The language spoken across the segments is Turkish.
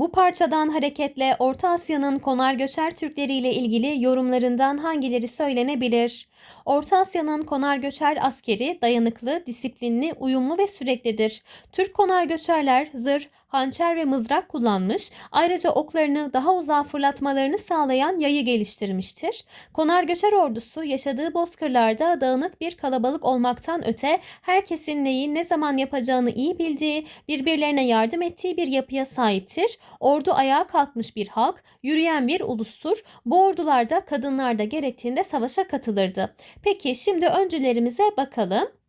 Bu parçadan hareketle Orta Asya'nın konar göçer Türkleri ile ilgili yorumlarından hangileri söylenebilir? Orta Asya'nın konar göçer askeri dayanıklı, disiplinli, uyumlu ve süreklidir. Türk konar göçerler zırh, hançer ve mızrak kullanmış, ayrıca oklarını daha uzağa fırlatmalarını sağlayan yayı geliştirmiştir. Konar göçer ordusu yaşadığı bozkırlarda dağınık bir kalabalık olmaktan öte herkesin neyi ne zaman yapacağını iyi bildiği, birbirlerine yardım ettiği bir yapıya sahiptir. Ordu ayağa kalkmış bir halk, yürüyen bir ulustur. Bu ordularda kadınlar da gerektiğinde savaşa katılırdı. Peki şimdi öncülerimize bakalım.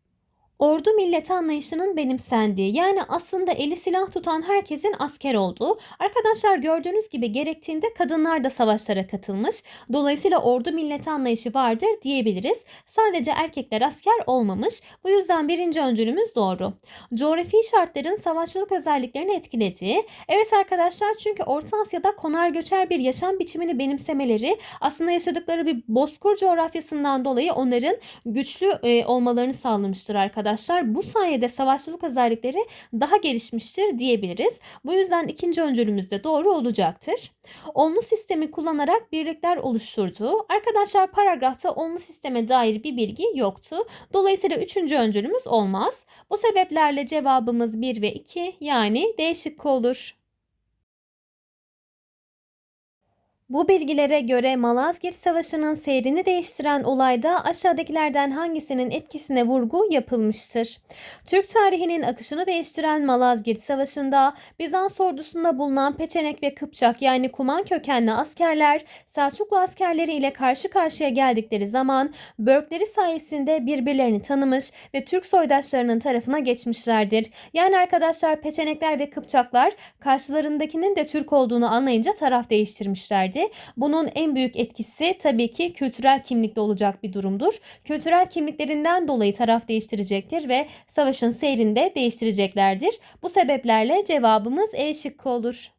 Ordu milleti anlayışının benimsendiği yani aslında eli silah tutan herkesin asker olduğu. Arkadaşlar gördüğünüz gibi gerektiğinde kadınlar da savaşlara katılmış. Dolayısıyla ordu milleti anlayışı vardır diyebiliriz. Sadece erkekler asker olmamış. Bu yüzden birinci öncülümüz doğru. Coğrafi şartların savaşçılık özelliklerini etkilediği. Evet arkadaşlar çünkü Orta Asya'da konar göçer bir yaşam biçimini benimsemeleri aslında yaşadıkları bir bozkır coğrafyasından dolayı onların güçlü e, olmalarını sağlamıştır arkadaşlar arkadaşlar bu sayede savaşçılık özellikleri daha gelişmiştir diyebiliriz. Bu yüzden ikinci öncülümüz de doğru olacaktır. Olmu sistemi kullanarak birlikler oluşturduğu. Arkadaşlar paragrafta olmu sisteme dair bir bilgi yoktu. Dolayısıyla üçüncü öncülümüz olmaz. Bu sebeplerle cevabımız 1 ve 2 yani D şıkkı olur. Bu bilgilere göre Malazgirt Savaşı'nın seyrini değiştiren olayda aşağıdakilerden hangisinin etkisine vurgu yapılmıştır? Türk tarihinin akışını değiştiren Malazgirt Savaşı'nda Bizans ordusunda bulunan Peçenek ve Kıpçak yani Kuman kökenli askerler Selçuklu askerleri ile karşı karşıya geldikleri zaman börkleri sayesinde birbirlerini tanımış ve Türk soydaşlarının tarafına geçmişlerdir. Yani arkadaşlar Peçenekler ve Kıpçaklar karşılarındakinin de Türk olduğunu anlayınca taraf değiştirmişlerdi etkisi. Bunun en büyük etkisi tabii ki kültürel kimlikli olacak bir durumdur. Kültürel kimliklerinden dolayı taraf değiştirecektir ve savaşın seyrinde değiştireceklerdir. Bu sebeplerle cevabımız E şıkkı olur.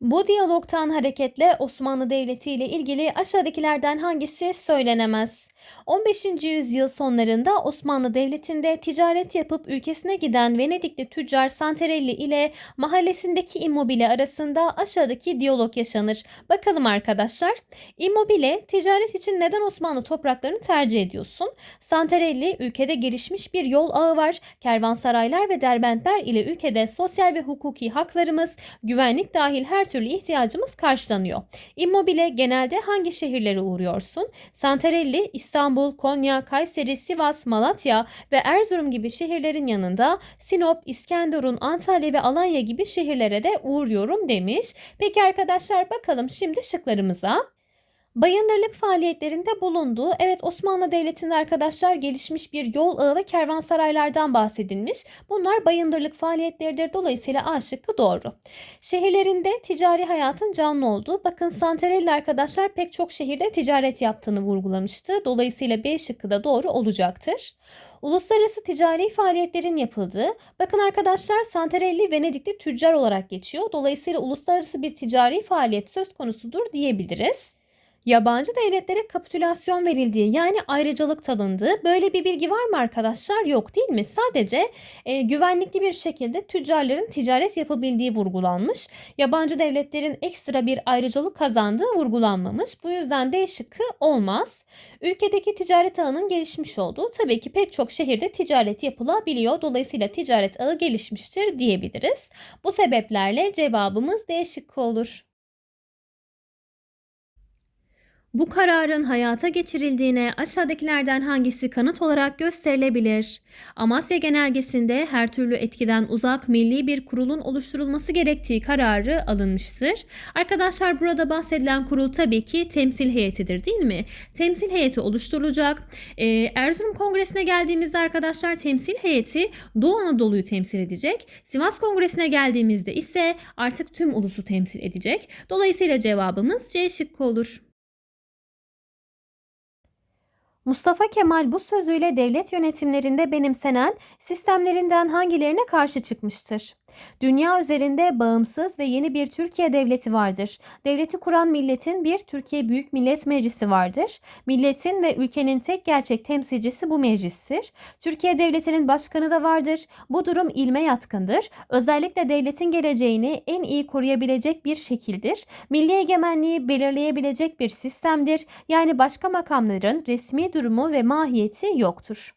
Bu diyalogtan hareketle Osmanlı Devleti ile ilgili aşağıdakilerden hangisi söylenemez? 15. yüzyıl sonlarında Osmanlı Devleti'nde ticaret yapıp ülkesine giden Venedikli tüccar Santarelli ile mahallesindeki Immobile arasında aşağıdaki diyalog yaşanır. Bakalım arkadaşlar. Immobile, ticaret için neden Osmanlı topraklarını tercih ediyorsun? Santarelli, ülkede gelişmiş bir yol ağı var. Kervansaraylar ve derbentler ile ülkede sosyal ve hukuki haklarımız, güvenlik dahil her türlü ihtiyacımız karşılanıyor. Immobile genelde hangi şehirlere uğruyorsun? Santarelli, İstanbul İstanbul, Konya, Kayseri, Sivas, Malatya ve Erzurum gibi şehirlerin yanında Sinop, İskenderun, Antalya ve Alanya gibi şehirlere de uğruyorum demiş. Peki arkadaşlar bakalım şimdi şıklarımıza. Bayındırlık faaliyetlerinde bulunduğu, evet Osmanlı Devleti'nde arkadaşlar gelişmiş bir yol ağı ve kervansaraylardan bahsedilmiş. Bunlar bayındırlık faaliyetleridir. Dolayısıyla A şıkkı doğru. Şehirlerinde ticari hayatın canlı olduğu. Bakın Santarelli arkadaşlar pek çok şehirde ticaret yaptığını vurgulamıştı. Dolayısıyla B şıkkı da doğru olacaktır. Uluslararası ticari faaliyetlerin yapıldığı. Bakın arkadaşlar Santarelli Venedikli tüccar olarak geçiyor. Dolayısıyla uluslararası bir ticari faaliyet söz konusudur diyebiliriz yabancı devletlere kapitülasyon verildiği yani ayrıcalık tanındığı böyle bir bilgi var mı arkadaşlar? Yok değil mi? Sadece e, güvenlikli bir şekilde tüccarların ticaret yapabildiği vurgulanmış. Yabancı devletlerin ekstra bir ayrıcalık kazandığı vurgulanmamış. Bu yüzden D olmaz. Ülkedeki ticaret ağının gelişmiş olduğu tabii ki pek çok şehirde ticaret yapılabiliyor. Dolayısıyla ticaret ağı gelişmiştir diyebiliriz. Bu sebeplerle cevabımız D olur. Bu kararın hayata geçirildiğine aşağıdakilerden hangisi kanıt olarak gösterilebilir? Amasya Genelgesi'nde her türlü etkiden uzak milli bir kurulun oluşturulması gerektiği kararı alınmıştır. Arkadaşlar burada bahsedilen kurul tabii ki temsil heyetidir değil mi? Temsil heyeti oluşturulacak. Ee, Erzurum Kongresi'ne geldiğimizde arkadaşlar temsil heyeti Doğu Anadolu'yu temsil edecek. Sivas Kongresi'ne geldiğimizde ise artık tüm ulusu temsil edecek. Dolayısıyla cevabımız C şıkkı olur. Mustafa Kemal bu sözüyle devlet yönetimlerinde benimsenen sistemlerinden hangilerine karşı çıkmıştır? Dünya üzerinde bağımsız ve yeni bir Türkiye devleti vardır. Devleti kuran milletin bir Türkiye Büyük Millet Meclisi vardır. Milletin ve ülkenin tek gerçek temsilcisi bu meclistir. Türkiye Devleti'nin başkanı da vardır. Bu durum ilme yatkındır. Özellikle devletin geleceğini en iyi koruyabilecek bir şekildir. Milli egemenliği belirleyebilecek bir sistemdir. Yani başka makamların resmi durumu ve mahiyeti yoktur.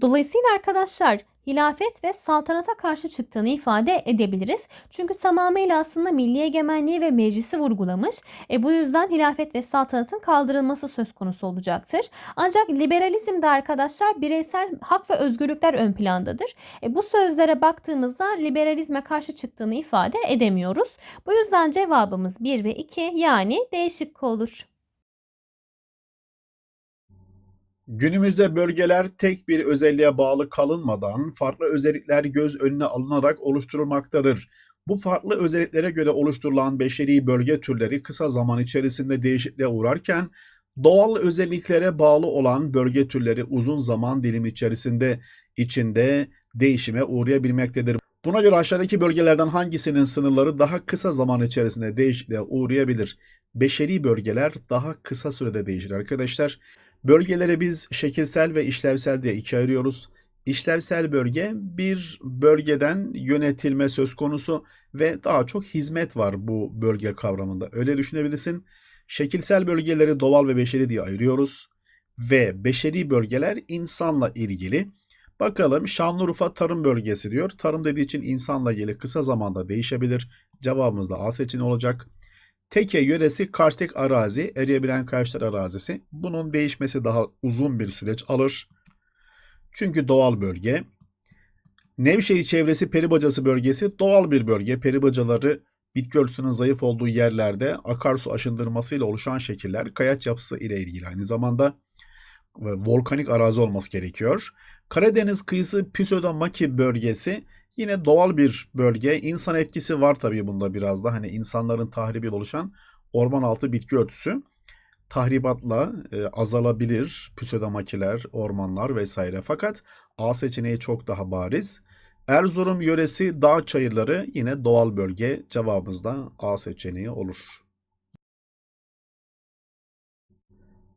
Dolayısıyla arkadaşlar hilafet ve saltanata karşı çıktığını ifade edebiliriz. Çünkü tamamıyla aslında milli egemenliği ve meclisi vurgulamış. E bu yüzden hilafet ve saltanatın kaldırılması söz konusu olacaktır. Ancak liberalizmde arkadaşlar bireysel hak ve özgürlükler ön plandadır. E bu sözlere baktığımızda liberalizme karşı çıktığını ifade edemiyoruz. Bu yüzden cevabımız 1 ve 2 yani değişik olur. Günümüzde bölgeler tek bir özelliğe bağlı kalınmadan farklı özellikler göz önüne alınarak oluşturulmaktadır. Bu farklı özelliklere göre oluşturulan beşeri bölge türleri kısa zaman içerisinde değişikliğe uğrarken doğal özelliklere bağlı olan bölge türleri uzun zaman dilimi içerisinde içinde değişime uğrayabilmektedir. Buna göre aşağıdaki bölgelerden hangisinin sınırları daha kısa zaman içerisinde değişikliğe uğrayabilir? Beşeri bölgeler daha kısa sürede değişir arkadaşlar. Bölgelere biz şekilsel ve işlevsel diye ikiye ayırıyoruz. İşlevsel bölge bir bölgeden yönetilme söz konusu ve daha çok hizmet var bu bölge kavramında. Öyle düşünebilirsin. Şekilsel bölgeleri doğal ve beşeri diye ayırıyoruz. Ve beşeri bölgeler insanla ilgili. Bakalım Şanlıurfa tarım bölgesi diyor. Tarım dediği için insanla ilgili kısa zamanda değişebilir. Cevabımız da A seçeneği olacak. Teke yöresi karstik arazi, eriyebilen karşılar arazisi. Bunun değişmesi daha uzun bir süreç alır. Çünkü doğal bölge. Nevşehir çevresi peribacası bölgesi doğal bir bölge. Peribacaları bitki örtüsünün zayıf olduğu yerlerde akarsu aşındırmasıyla oluşan şekiller kayaç yapısı ile ilgili aynı zamanda ve volkanik arazi olması gerekiyor. Karadeniz kıyısı Pseudomaki bölgesi Yine doğal bir bölge. İnsan etkisi var tabii bunda biraz da. Hani insanların tahribiyle oluşan orman altı bitki örtüsü tahribatla e, azalabilir. Pseudomakiler, ormanlar vesaire. Fakat A seçeneği çok daha bariz. Erzurum yöresi dağ çayırları yine doğal bölge. Cevabımız da A seçeneği olur.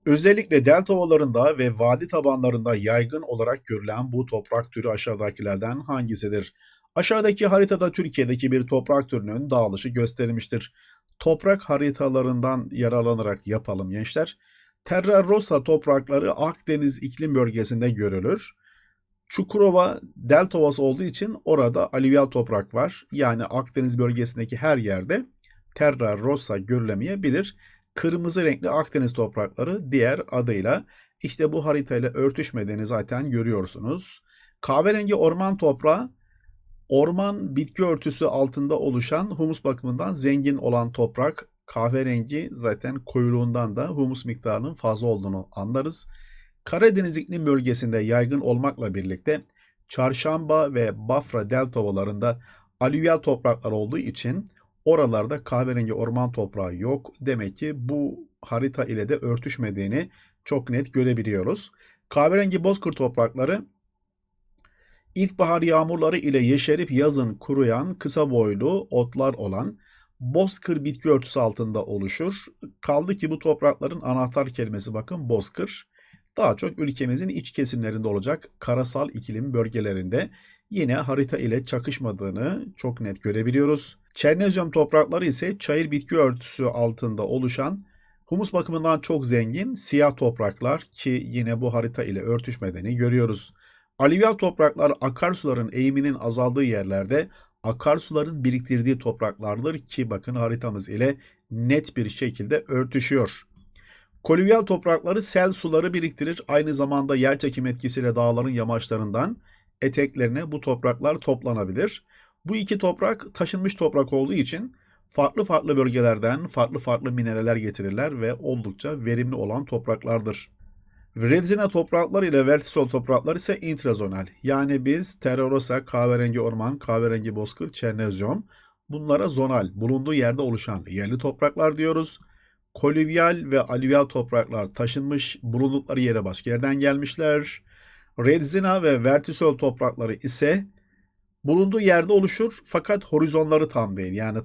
Özellikle delta ovalarında ve vadi tabanlarında yaygın olarak görülen bu toprak türü aşağıdakilerden hangisidir? Aşağıdaki haritada Türkiye'deki bir toprak türünün dağılışı gösterilmiştir. Toprak haritalarından yararlanarak yapalım gençler. Terra Rosa toprakları Akdeniz iklim bölgesinde görülür. Çukurova delta ovası olduğu için orada alüvyal toprak var. Yani Akdeniz bölgesindeki her yerde Terra Rosa görülemeyebilir. Kırmızı renkli Akdeniz toprakları diğer adıyla işte bu haritayla örtüşmediğini zaten görüyorsunuz. Kahverengi orman toprağı orman bitki örtüsü altında oluşan humus bakımından zengin olan toprak kahverengi zaten koyuluğundan da humus miktarının fazla olduğunu anlarız. Karadeniz iklim bölgesinde yaygın olmakla birlikte Çarşamba ve Bafra delta ovalarında alüvyal topraklar olduğu için Oralarda kahverengi orman toprağı yok. Demek ki bu harita ile de örtüşmediğini çok net görebiliyoruz. Kahverengi bozkır toprakları ilkbahar yağmurları ile yeşerip yazın kuruyan kısa boylu otlar olan bozkır bitki örtüsü altında oluşur. Kaldı ki bu toprakların anahtar kelimesi bakın bozkır. Daha çok ülkemizin iç kesimlerinde olacak karasal iklim bölgelerinde yine harita ile çakışmadığını çok net görebiliyoruz. Çernezyum toprakları ise çayır bitki örtüsü altında oluşan humus bakımından çok zengin siyah topraklar ki yine bu harita ile örtüşmediğini görüyoruz. Alüvyal topraklar akarsuların eğiminin azaldığı yerlerde akarsuların biriktirdiği topraklardır ki bakın haritamız ile net bir şekilde örtüşüyor. Kolüvyal toprakları sel suları biriktirir. Aynı zamanda yer çekim etkisiyle dağların yamaçlarından eteklerine bu topraklar toplanabilir. Bu iki toprak taşınmış toprak olduğu için farklı farklı bölgelerden farklı farklı mineraller getirirler ve oldukça verimli olan topraklardır. Redzina topraklar ile vertisol topraklar ise intrazonal. Yani biz terorosa, kahverengi orman, kahverengi bozkır, çernezyum bunlara zonal, bulunduğu yerde oluşan yerli topraklar diyoruz. Kolüvyal ve alüvyal topraklar taşınmış, bulundukları yere başka yerden gelmişler. Redzina ve vertisol toprakları ise Bulunduğu yerde oluşur fakat horizonları tam değil. Yani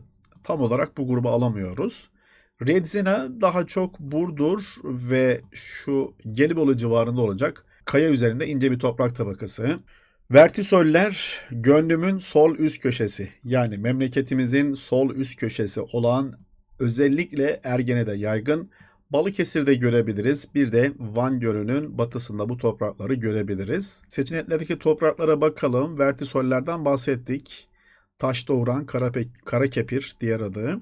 tam olarak bu gruba alamıyoruz. Redzina daha çok Burdur ve şu Gelibolu civarında olacak. Kaya üzerinde ince bir toprak tabakası. Vertisoller gönlümün sol üst köşesi yani memleketimizin sol üst köşesi olan özellikle Ergene'de yaygın Balıkesir'de görebiliriz. Bir de Van Gölü'nün batısında bu toprakları görebiliriz. Seçeneklerdeki topraklara bakalım. Vertisollerden bahsettik. Taş doğuran kara, kara kepir diğer adı.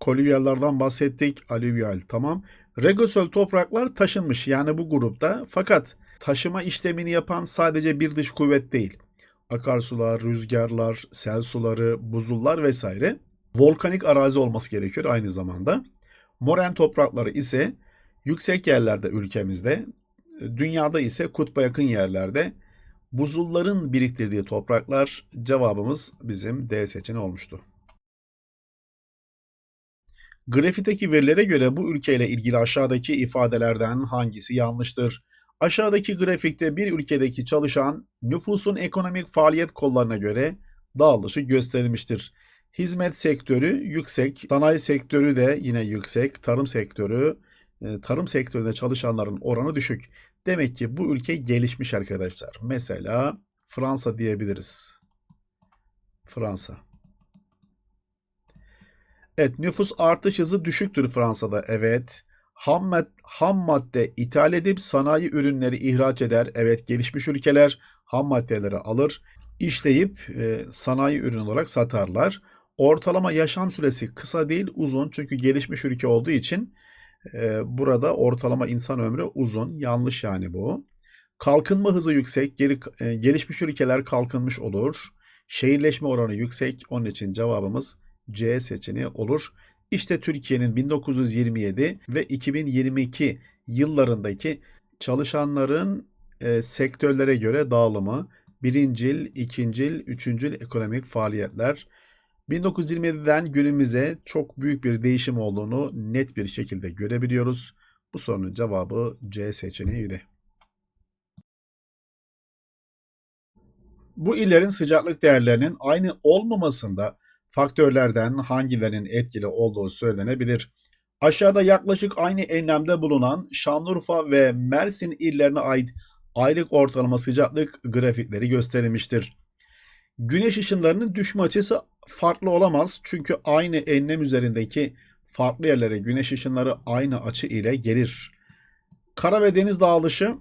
Kolüvyallardan bahsettik. Alüvyal tamam. Regosol topraklar taşınmış yani bu grupta. Fakat taşıma işlemini yapan sadece bir dış kuvvet değil. Akarsular, rüzgarlar, sel suları, buzullar vesaire. Volkanik arazi olması gerekiyor aynı zamanda. Moren toprakları ise yüksek yerlerde ülkemizde, dünyada ise kutba yakın yerlerde buzulların biriktirdiği topraklar cevabımız bizim D seçeneği olmuştu. Grafiteki verilere göre bu ülkeyle ilgili aşağıdaki ifadelerden hangisi yanlıştır? Aşağıdaki grafikte bir ülkedeki çalışan nüfusun ekonomik faaliyet kollarına göre dağılışı gösterilmiştir. Hizmet sektörü yüksek, sanayi sektörü de yine yüksek, tarım sektörü, e, tarım sektöründe çalışanların oranı düşük. Demek ki bu ülke gelişmiş arkadaşlar. Mesela Fransa diyebiliriz. Fransa. Evet nüfus artış hızı düşüktür Fransa'da. Evet. Ham, mad ham madde ithal edip sanayi ürünleri ihraç eder. Evet gelişmiş ülkeler ham maddeleri alır. işleyip e, sanayi ürün olarak satarlar. Ortalama yaşam süresi kısa değil uzun çünkü gelişmiş ülke olduğu için e, burada ortalama insan ömrü uzun. Yanlış yani bu. Kalkınma hızı yüksek. Geri, e, gelişmiş ülkeler kalkınmış olur. Şehirleşme oranı yüksek. Onun için cevabımız C seçeneği olur. İşte Türkiye'nin 1927 ve 2022 yıllarındaki çalışanların e, sektörlere göre dağılımı birincil, ikincil, üçüncül ekonomik faaliyetler. 1927'den günümüze çok büyük bir değişim olduğunu net bir şekilde görebiliyoruz. Bu sorunun cevabı C seçeneğiydi. Bu illerin sıcaklık değerlerinin aynı olmamasında faktörlerden hangilerinin etkili olduğu söylenebilir. Aşağıda yaklaşık aynı enlemde bulunan Şanlıurfa ve Mersin illerine ait aylık ortalama sıcaklık grafikleri gösterilmiştir. Güneş ışınlarının düşme açısı farklı olamaz çünkü aynı enlem üzerindeki farklı yerlere güneş ışınları aynı açı ile gelir. Kara ve deniz dağılışı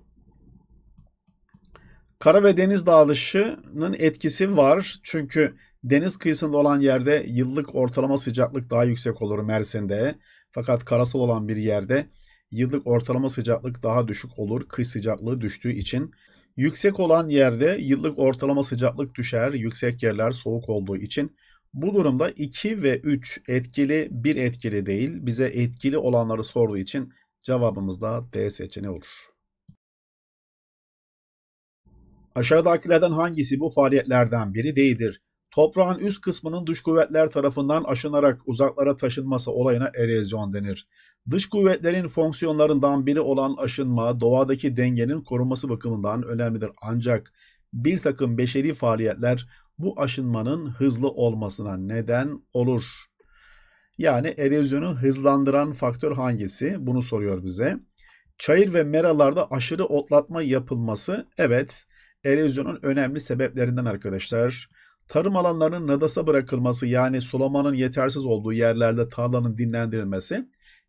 Kara ve deniz dağılışının etkisi var. Çünkü deniz kıyısında olan yerde yıllık ortalama sıcaklık daha yüksek olur Mersin'de. Fakat karasal olan bir yerde yıllık ortalama sıcaklık daha düşük olur kış sıcaklığı düştüğü için. Yüksek olan yerde yıllık ortalama sıcaklık düşer, yüksek yerler soğuk olduğu için. Bu durumda 2 ve 3 etkili, 1 etkili değil. Bize etkili olanları sorduğu için cevabımız da D seçeneği olur. Aşağıdakilerden hangisi bu faaliyetlerden biri değildir? Toprağın üst kısmının dış kuvvetler tarafından aşınarak uzaklara taşınması olayına erozyon denir. Dış kuvvetlerin fonksiyonlarından biri olan aşınma doğadaki dengenin korunması bakımından önemlidir. Ancak bir takım beşeri faaliyetler bu aşınmanın hızlı olmasına neden olur. Yani erozyonu hızlandıran faktör hangisi? Bunu soruyor bize. Çayır ve meralarda aşırı otlatma yapılması evet erozyonun önemli sebeplerinden arkadaşlar. Tarım alanlarının nadasa bırakılması yani sulamanın yetersiz olduğu yerlerde tarlanın dinlendirilmesi.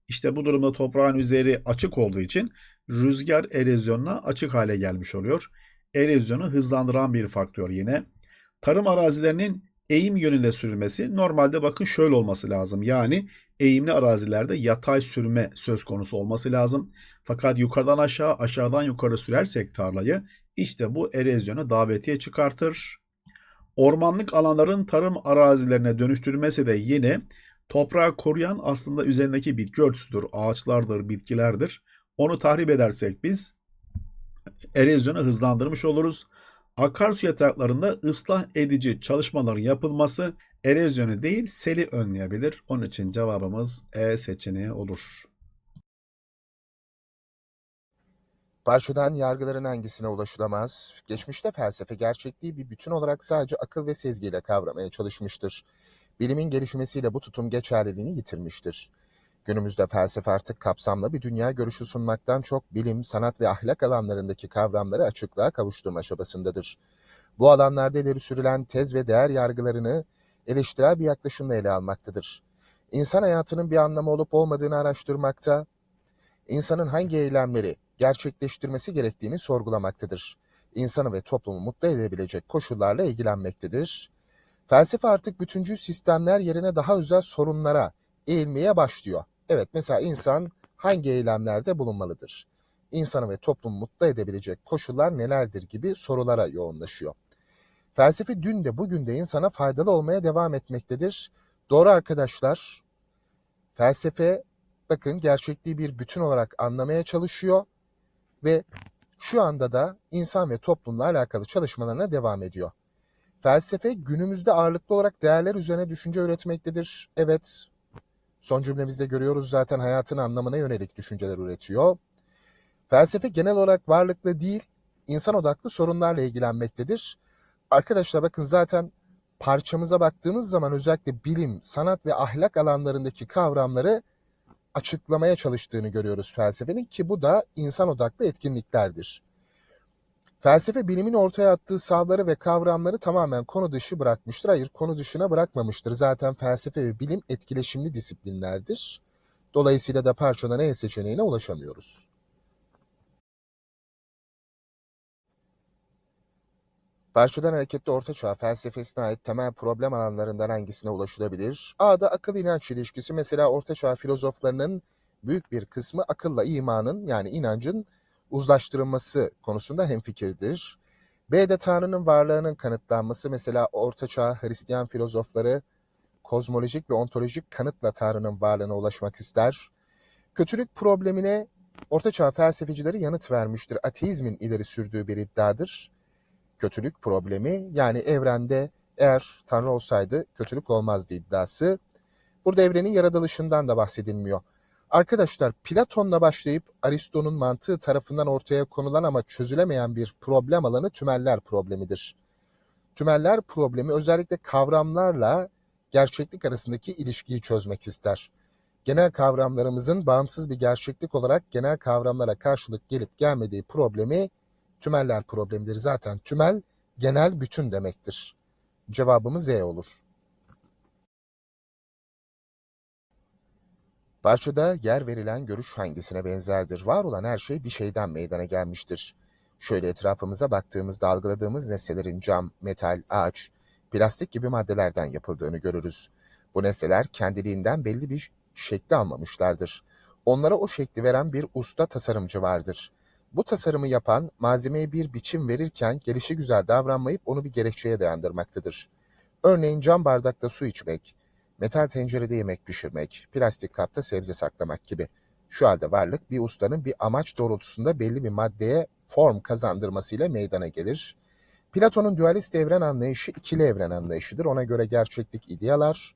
İşte bu durumda toprağın üzeri açık olduğu için rüzgar erozyonuna açık hale gelmiş oluyor. Erozyonu hızlandıran bir faktör yine. Tarım arazilerinin eğim yönünde sürülmesi normalde bakın şöyle olması lazım. Yani eğimli arazilerde yatay sürme söz konusu olması lazım. Fakat yukarıdan aşağı aşağıdan yukarı sürersek tarlayı işte bu erozyonu davetiye çıkartır. Ormanlık alanların tarım arazilerine dönüştürmesi de yine toprağı koruyan aslında üzerindeki bitki örtüsüdür. Ağaçlardır, bitkilerdir. Onu tahrip edersek biz erozyonu hızlandırmış oluruz. Akarsu yataklarında ıslah edici çalışmaların yapılması erozyonu değil seli önleyebilir. Onun için cevabımız E seçeneği olur. Parçadan yargıların hangisine ulaşılamaz? Geçmişte felsefe gerçekliği bir bütün olarak sadece akıl ve sezgiyle kavramaya çalışmıştır. Bilimin gelişmesiyle bu tutum geçerliliğini yitirmiştir. Günümüzde felsefe artık kapsamlı bir dünya görüşü sunmaktan çok bilim, sanat ve ahlak alanlarındaki kavramları açıklığa kavuşturma çabasındadır. Bu alanlarda ileri sürülen tez ve değer yargılarını eleştirel bir yaklaşımla ele almaktadır. İnsan hayatının bir anlamı olup olmadığını araştırmakta, insanın hangi eylemleri gerçekleştirmesi gerektiğini sorgulamaktadır. İnsanı ve toplumu mutlu edebilecek koşullarla ilgilenmektedir. Felsefe artık bütüncül sistemler yerine daha özel sorunlara eğilmeye başlıyor. Evet mesela insan hangi eylemlerde bulunmalıdır? İnsanı ve toplumu mutlu edebilecek koşullar nelerdir gibi sorulara yoğunlaşıyor. Felsefe dün de bugün de insana faydalı olmaya devam etmektedir. Doğru arkadaşlar. Felsefe bakın gerçekliği bir bütün olarak anlamaya çalışıyor ve şu anda da insan ve toplumla alakalı çalışmalarına devam ediyor. Felsefe günümüzde ağırlıklı olarak değerler üzerine düşünce üretmektedir. Evet, son cümlemizde görüyoruz zaten hayatın anlamına yönelik düşünceler üretiyor. Felsefe genel olarak varlıklı değil, insan odaklı sorunlarla ilgilenmektedir. Arkadaşlar bakın zaten parçamıza baktığımız zaman özellikle bilim, sanat ve ahlak alanlarındaki kavramları açıklamaya çalıştığını görüyoruz felsefenin ki bu da insan odaklı etkinliklerdir. Felsefe bilimin ortaya attığı savları ve kavramları tamamen konu dışı bırakmıştır. Hayır konu dışına bırakmamıştır. Zaten felsefe ve bilim etkileşimli disiplinlerdir. Dolayısıyla da parçadan E seçeneğine ulaşamıyoruz. Parçadan hareketli ortaçağ felsefesine ait temel problem alanlarından hangisine ulaşılabilir? A'da akıl inanç ilişkisi mesela ortaçağ filozoflarının büyük bir kısmı akılla imanın yani inancın uzlaştırılması konusunda hemfikirdir. B'de Tanrı'nın varlığının kanıtlanması mesela ortaçağ Hristiyan filozofları kozmolojik ve ontolojik kanıtla Tanrı'nın varlığına ulaşmak ister. Kötülük problemine ortaçağ felsefecileri yanıt vermiştir. Ateizmin ileri sürdüğü bir iddiadır kötülük problemi yani evrende eğer Tanrı olsaydı kötülük olmazdı iddiası. Burada evrenin yaratılışından da bahsedilmiyor. Arkadaşlar Platon'la başlayıp Aristo'nun mantığı tarafından ortaya konulan ama çözülemeyen bir problem alanı tümeller problemidir. Tümeller problemi özellikle kavramlarla gerçeklik arasındaki ilişkiyi çözmek ister. Genel kavramlarımızın bağımsız bir gerçeklik olarak genel kavramlara karşılık gelip gelmediği problemi tümeller problemidir. Zaten tümel genel bütün demektir. Cevabımız E olur. Parçada yer verilen görüş hangisine benzerdir? Var olan her şey bir şeyden meydana gelmiştir. Şöyle etrafımıza baktığımızda algıladığımız nesnelerin cam, metal, ağaç, plastik gibi maddelerden yapıldığını görürüz. Bu nesneler kendiliğinden belli bir şekli almamışlardır. Onlara o şekli veren bir usta tasarımcı vardır. Bu tasarımı yapan malzemeye bir biçim verirken gelişi güzel davranmayıp onu bir gerekçeye dayandırmaktadır. Örneğin cam bardakta su içmek, metal tencerede yemek pişirmek, plastik kapta sebze saklamak gibi. Şu halde varlık bir ustanın bir amaç doğrultusunda belli bir maddeye form kazandırmasıyla meydana gelir. Platon'un dualist evren anlayışı ikili evren anlayışıdır. Ona göre gerçeklik idealar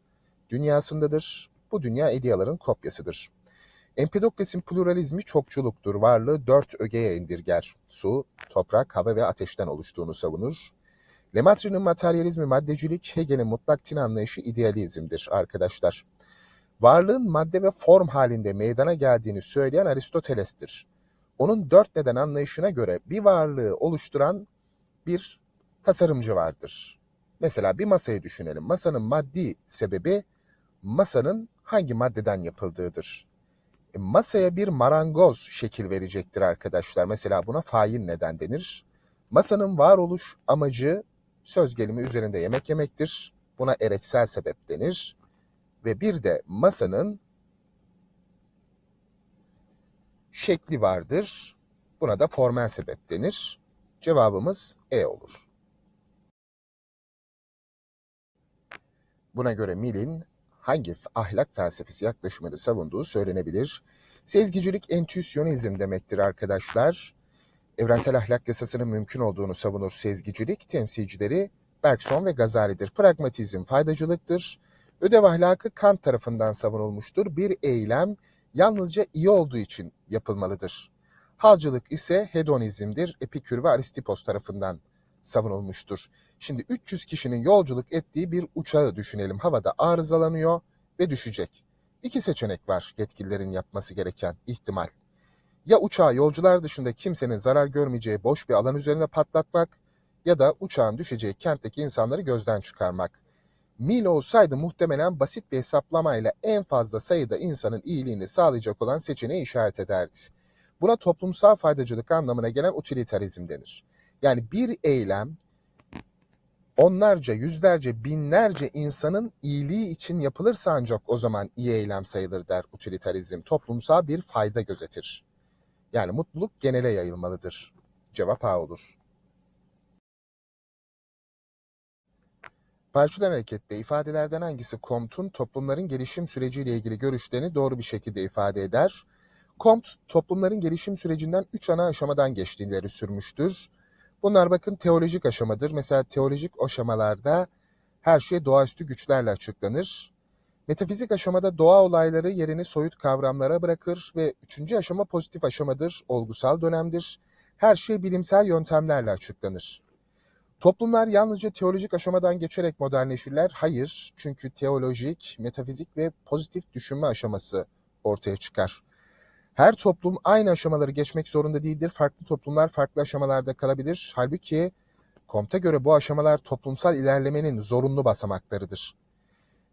dünyasındadır. Bu dünya ideaların kopyasıdır. Empedokles'in pluralizmi çokçuluktur. Varlığı dört ögeye indirger. Su, toprak, hava ve ateşten oluştuğunu savunur. Lemaitre'nin materyalizmi maddecilik, Hegel'in mutlak tin anlayışı idealizmdir arkadaşlar. Varlığın madde ve form halinde meydana geldiğini söyleyen Aristoteles'tir. Onun dört neden anlayışına göre bir varlığı oluşturan bir tasarımcı vardır. Mesela bir masayı düşünelim. Masanın maddi sebebi masanın hangi maddeden yapıldığıdır. E, masaya bir marangoz şekil verecektir arkadaşlar. Mesela buna fail neden denir. Masanın varoluş amacı söz gelimi üzerinde yemek yemektir. Buna ereksel sebep denir. Ve bir de masanın şekli vardır. Buna da formel sebep denir. Cevabımız E olur. Buna göre Mill'in hangi ahlak felsefesi yaklaşımını savunduğu söylenebilir. Sezgicilik entüisyonizm demektir arkadaşlar. Evrensel ahlak yasasının mümkün olduğunu savunur sezgicilik. Temsilcileri Bergson ve Gazali'dir. Pragmatizm faydacılıktır. Ödev ahlakı Kant tarafından savunulmuştur. Bir eylem yalnızca iyi olduğu için yapılmalıdır. Hazcılık ise hedonizmdir. Epikür ve Aristipos tarafından savunulmuştur. Şimdi 300 kişinin yolculuk ettiği bir uçağı düşünelim. Havada arızalanıyor ve düşecek. İki seçenek var yetkililerin yapması gereken ihtimal. Ya uçağı yolcular dışında kimsenin zarar görmeyeceği boş bir alan üzerine patlatmak ya da uçağın düşeceği kentteki insanları gözden çıkarmak. Mil olsaydı muhtemelen basit bir hesaplamayla en fazla sayıda insanın iyiliğini sağlayacak olan seçeneği işaret ederdi. Buna toplumsal faydacılık anlamına gelen utilitarizm denir. Yani bir eylem onlarca, yüzlerce, binlerce insanın iyiliği için yapılırsa ancak o zaman iyi eylem sayılır der utilitarizm. Toplumsal bir fayda gözetir. Yani mutluluk genele yayılmalıdır. Cevap A olur. Parçadan harekette ifadelerden hangisi Comte'un toplumların gelişim süreciyle ilgili görüşlerini doğru bir şekilde ifade eder? Comte, toplumların gelişim sürecinden üç ana aşamadan geçtiğileri sürmüştür. Bunlar bakın teolojik aşamadır. Mesela teolojik aşamalarda her şey doğaüstü güçlerle açıklanır. Metafizik aşamada doğa olayları yerini soyut kavramlara bırakır ve üçüncü aşama pozitif aşamadır, olgusal dönemdir. Her şey bilimsel yöntemlerle açıklanır. Toplumlar yalnızca teolojik aşamadan geçerek modernleşirler. Hayır, çünkü teolojik, metafizik ve pozitif düşünme aşaması ortaya çıkar. Her toplum aynı aşamaları geçmek zorunda değildir. Farklı toplumlar farklı aşamalarda kalabilir. Halbuki Comte'a göre bu aşamalar toplumsal ilerlemenin zorunlu basamaklarıdır.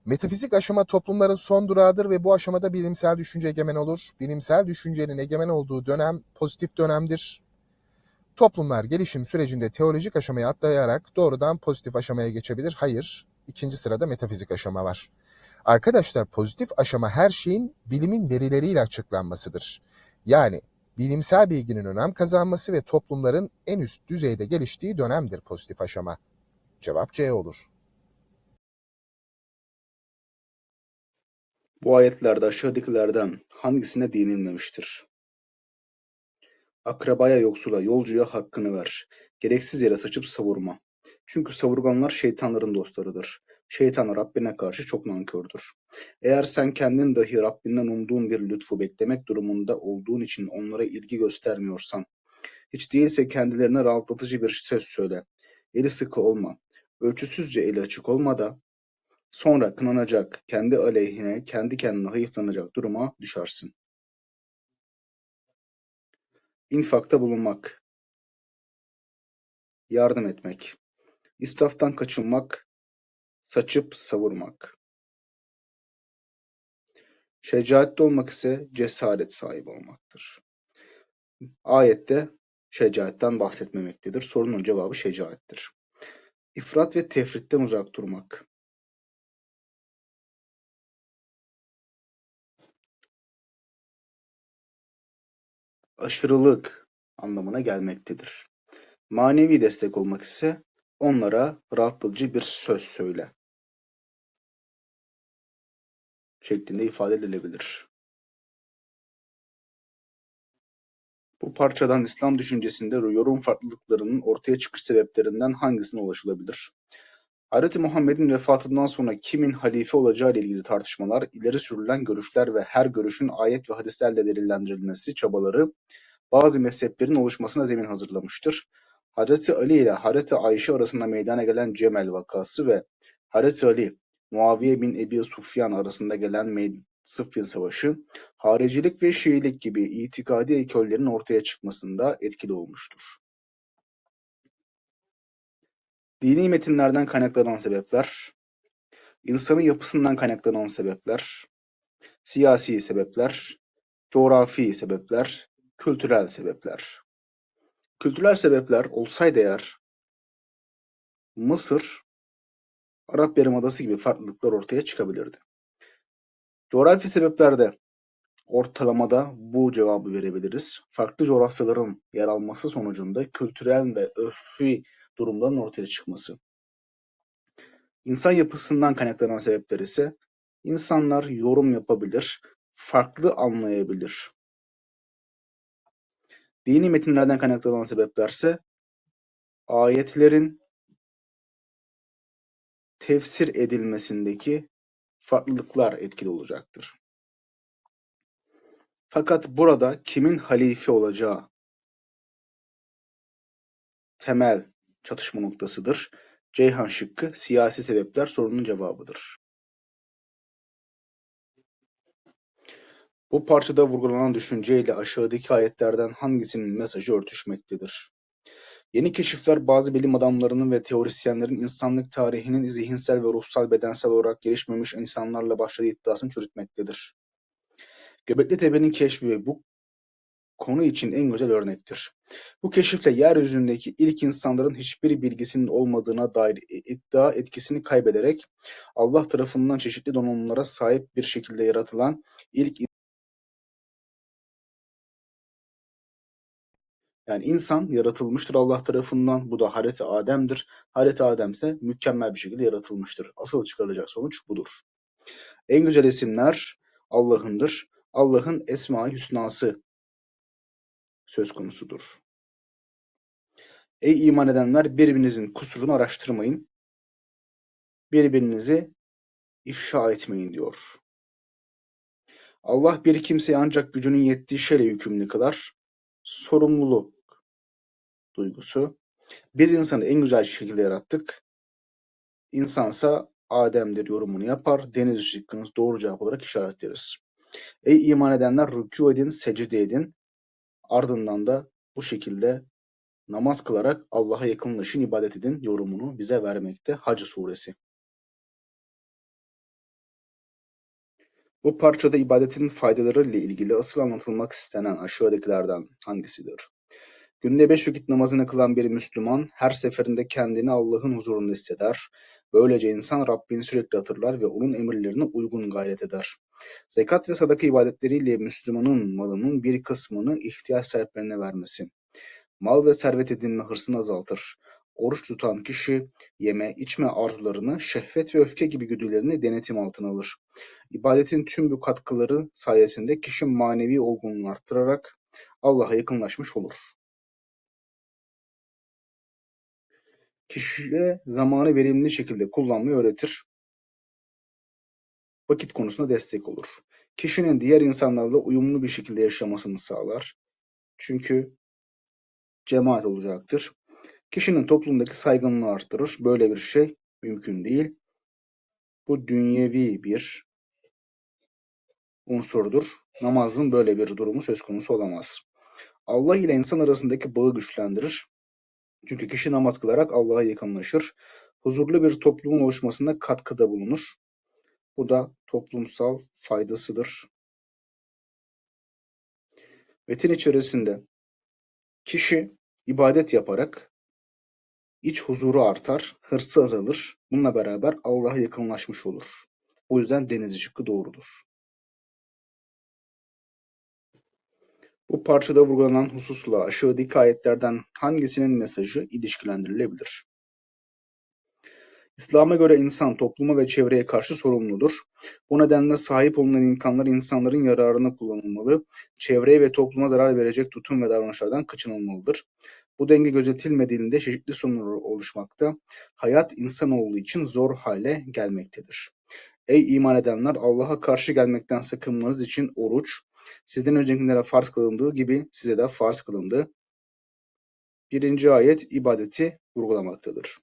Metafizik aşama toplumların son durağıdır ve bu aşamada bilimsel düşünce egemen olur. Bilimsel düşüncenin egemen olduğu dönem pozitif dönemdir. Toplumlar gelişim sürecinde teolojik aşamayı atlayarak doğrudan pozitif aşamaya geçebilir. Hayır, ikinci sırada metafizik aşama var. Arkadaşlar pozitif aşama her şeyin bilimin verileriyle açıklanmasıdır. Yani bilimsel bilginin önem kazanması ve toplumların en üst düzeyde geliştiği dönemdir pozitif aşama. Cevap C olur. Bu ayetlerde aşağıdakilerden hangisine değinilmemiştir? Akrabaya yoksula, yolcuya hakkını ver. Gereksiz yere saçıp savurma. Çünkü savurganlar şeytanların dostlarıdır. Şeytan Rabbine karşı çok nankördür. Eğer sen kendin dahi Rabbinden umduğun bir lütfu beklemek durumunda olduğun için onlara ilgi göstermiyorsan, hiç değilse kendilerine rahatlatıcı bir söz söyle. Eli sıkı olma. Ölçüsüzce eli açık olma da Sonra kınanacak, kendi aleyhine, kendi kendine hayıflanacak duruma düşersin. İnfakta bulunmak, yardım etmek, israftan kaçınmak, saçıp savurmak. Şecaatli olmak ise cesaret sahibi olmaktır. Ayette şecaatten bahsetmemektedir. Sorunun cevabı şecaattir. İfrat ve tefritten uzak durmak. Aşırılık anlamına gelmektedir. Manevi destek olmak ise onlara rahatlatıcı bir söz söyle şeklinde ifade edilebilir. Bu parçadan İslam düşüncesinde yorum farklılıklarının ortaya çıkış sebeplerinden hangisine ulaşılabilir? Hz. Muhammed'in vefatından sonra kimin halife olacağı ile ilgili tartışmalar, ileri sürülen görüşler ve her görüşün ayet ve hadislerle delillendirilmesi çabaları bazı mezheplerin oluşmasına zemin hazırlamıştır. Hz. Ali ile Hz. Ayşe arasında meydana gelen Cemel vakası ve Hz. Ali, Muaviye bin Ebi Sufyan arasında gelen Sıffin Savaşı, haricilik ve Şiilik gibi itikadi ekollerin ortaya çıkmasında etkili olmuştur. Dini metinlerden kaynaklanan sebepler, insanın yapısından kaynaklanan sebepler, siyasi sebepler, coğrafi sebepler, kültürel sebepler. Kültürel sebepler olsaydı eğer Mısır, Arap Yarımadası gibi farklılıklar ortaya çıkabilirdi. Coğrafi sebeplerde ortalamada bu cevabı verebiliriz. Farklı coğrafyaların yer alması sonucunda kültürel ve örfi durumların ortaya çıkması. İnsan yapısından kaynaklanan sebepler ise insanlar yorum yapabilir, farklı anlayabilir. Dini metinlerden kaynaklanan sebeplerse ayetlerin tefsir edilmesindeki farklılıklar etkili olacaktır. Fakat burada kimin halife olacağı temel çatışma noktasıdır. Ceyhan şıkkı siyasi sebepler sorunun cevabıdır. Bu parçada vurgulanan düşünceyle aşağıdaki ayetlerden hangisinin mesajı örtüşmektedir? Yeni keşifler bazı bilim adamlarının ve teorisyenlerin insanlık tarihinin zihinsel ve ruhsal bedensel olarak gelişmemiş insanlarla başladığı iddiasını çürütmektedir. Göbekli Tepe'nin keşfi bu konu için en güzel örnektir. Bu keşifle yeryüzündeki ilk insanların hiçbir bilgisinin olmadığına dair iddia etkisini kaybederek Allah tarafından çeşitli donanımlara sahip bir şekilde yaratılan ilk Yani insan yaratılmıştır Allah tarafından. Bu da Hazreti Adem'dir. Hazreti Adem ise mükemmel bir şekilde yaratılmıştır. Asıl çıkarılacak sonuç budur. En güzel isimler Allah'ındır. Allah'ın Esma-i Hüsnası söz konusudur. Ey iman edenler birbirinizin kusurunu araştırmayın. Birbirinizi ifşa etmeyin diyor. Allah bir kimseyi ancak gücünün yettiği şeyle yükümlü kılar. Sorumluluk duygusu. Biz insanı en güzel şekilde yarattık. İnsansa Adem'dir yorumunu yapar. Deniz şıkkını doğru cevap olarak işaretleriz. Ey iman edenler rükû edin, secde edin. Ardından da bu şekilde namaz kılarak Allah'a yakınlaşın, ibadet edin yorumunu bize vermekte Hac suresi. Bu parçada ibadetin faydaları ile ilgili asıl anlatılmak istenen aşağıdakilerden hangisidir? Günde beş vakit namazını kılan bir Müslüman her seferinde kendini Allah'ın huzurunda hisseder. Böylece insan Rabbini sürekli hatırlar ve onun emirlerine uygun gayret eder. Zekat ve sadaka ibadetleriyle Müslümanın malının bir kısmını ihtiyaç sahiplerine vermesi. Mal ve servet edinme hırsını azaltır. Oruç tutan kişi yeme, içme arzularını, şehvet ve öfke gibi güdülerini denetim altına alır. İbadetin tüm bu katkıları sayesinde kişi manevi olgunluğunu arttırarak Allah'a yakınlaşmış olur. Kişiye zamanı verimli şekilde kullanmayı öğretir. Vakit konusunda destek olur. Kişinin diğer insanlarla uyumlu bir şekilde yaşamasını sağlar. Çünkü cemaat olacaktır. Kişinin toplumdaki saygınlığı arttırır. Böyle bir şey mümkün değil. Bu dünyevi bir unsurdur. Namazın böyle bir durumu söz konusu olamaz. Allah ile insan arasındaki bağı güçlendirir. Çünkü kişi namaz kılarak Allah'a yakınlaşır. Huzurlu bir toplumun oluşmasında katkıda bulunur. Bu da toplumsal faydasıdır. Metin içerisinde kişi ibadet yaparak iç huzuru artar, hırsı azalır. Bununla beraber Allah'a yakınlaşmış olur. O yüzden deniz şıkkı doğrudur. Bu parçada vurgulanan hususla aşağıdaki ayetlerden hangisinin mesajı ilişkilendirilebilir? İslam'a göre insan topluma ve çevreye karşı sorumludur. Bu nedenle sahip olunan imkanlar insanların yararına kullanılmalı, çevreye ve topluma zarar verecek tutum ve davranışlardan kaçınılmalıdır. Bu denge gözetilmediğinde çeşitli sorunlar oluşmakta, hayat insanoğlu için zor hale gelmektedir. Ey iman edenler Allah'a karşı gelmekten sakınmanız için oruç, sizden öncekilere farz kılındığı gibi size de farz kılındı. Birinci ayet ibadeti vurgulamaktadır.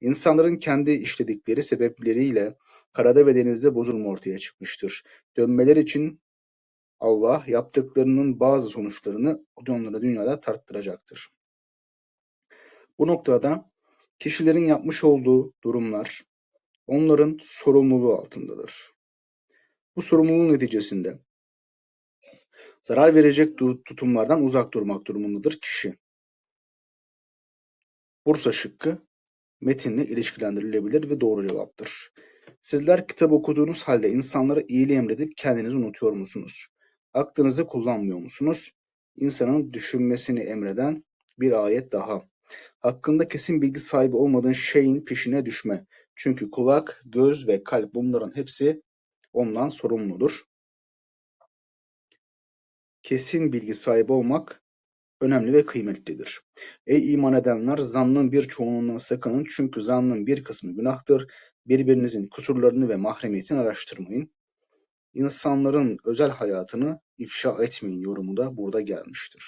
İnsanların kendi işledikleri sebepleriyle karada ve denizde bozulma ortaya çıkmıştır. Dönmeler için Allah yaptıklarının bazı sonuçlarını onlara dünyada tarttıracaktır. Bu noktada kişilerin yapmış olduğu durumlar onların sorumluluğu altındadır. Bu sorumluluğun neticesinde zarar verecek tutumlardan uzak durmak durumundadır kişi. Bursa şıkkı metinle ilişkilendirilebilir ve doğru cevaptır. Sizler kitap okuduğunuz halde insanlara iyiliği emredip kendinizi unutuyor musunuz? Aklınızı kullanmıyor musunuz? İnsanın düşünmesini emreden bir ayet daha. Hakkında kesin bilgi sahibi olmadığın şeyin peşine düşme. Çünkü kulak, göz ve kalp bunların hepsi ondan sorumludur. Kesin bilgi sahibi olmak önemli ve kıymetlidir. Ey iman edenler zannın bir çoğunluğundan sakının çünkü zannın bir kısmı günahtır. Birbirinizin kusurlarını ve mahremiyetini araştırmayın. İnsanların özel hayatını ifşa etmeyin yorumu da burada gelmiştir.